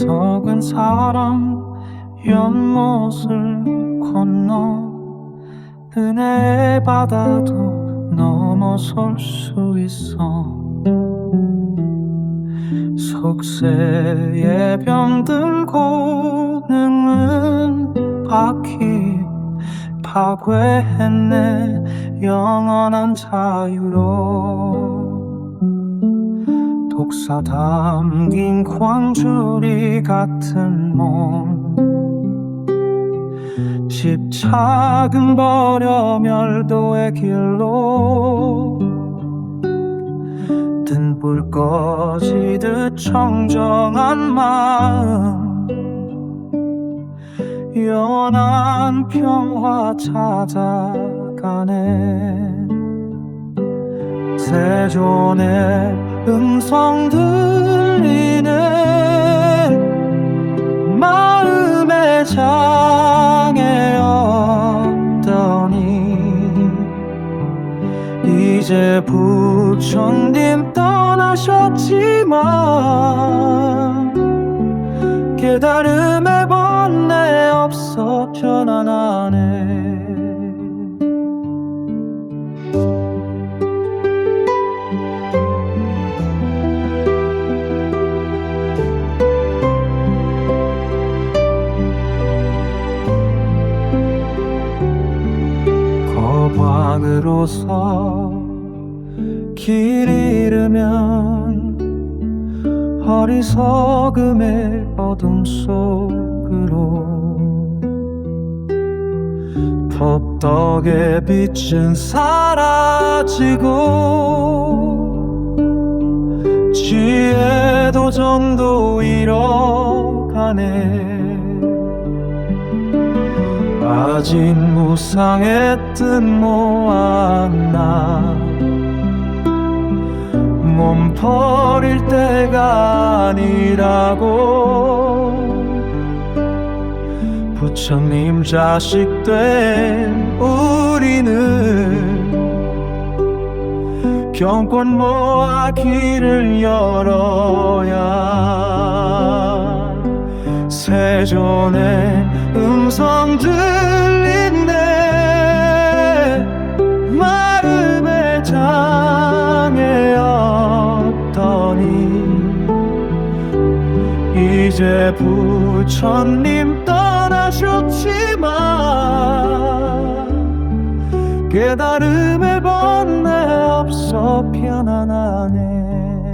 어리석은 사람 연못을 건너 은혜의 바다도 넘어설 수 있어. 속세의 병 들고는 바퀴 파괴했네. 영원한 자유로 독사 담긴 광주리 같은 몸. 십차근 버려 멸도의 길로. 등불 꺼지듯 청정한 마음. 영원한 평화 찾아가네 세존의 음성 들리는 마음의 장애였더니 이제 부처님 떠나셨지만 깨달음의 번뇌 없어 편안하네 거방으로서 길 잃으면 어리석음의 어둠 속으로 법덕의 빛은 사라지고 지혜도 점도 잃어가네 무상의 뜻 모았나 몸 버릴 때가 아니라고. 부처님 자식 된 우리는 경권 모아 길을 열어야. 세존의 음성 들 이제 부처님 떠나셨지만 깨달음의 번뇌 없어 편안하네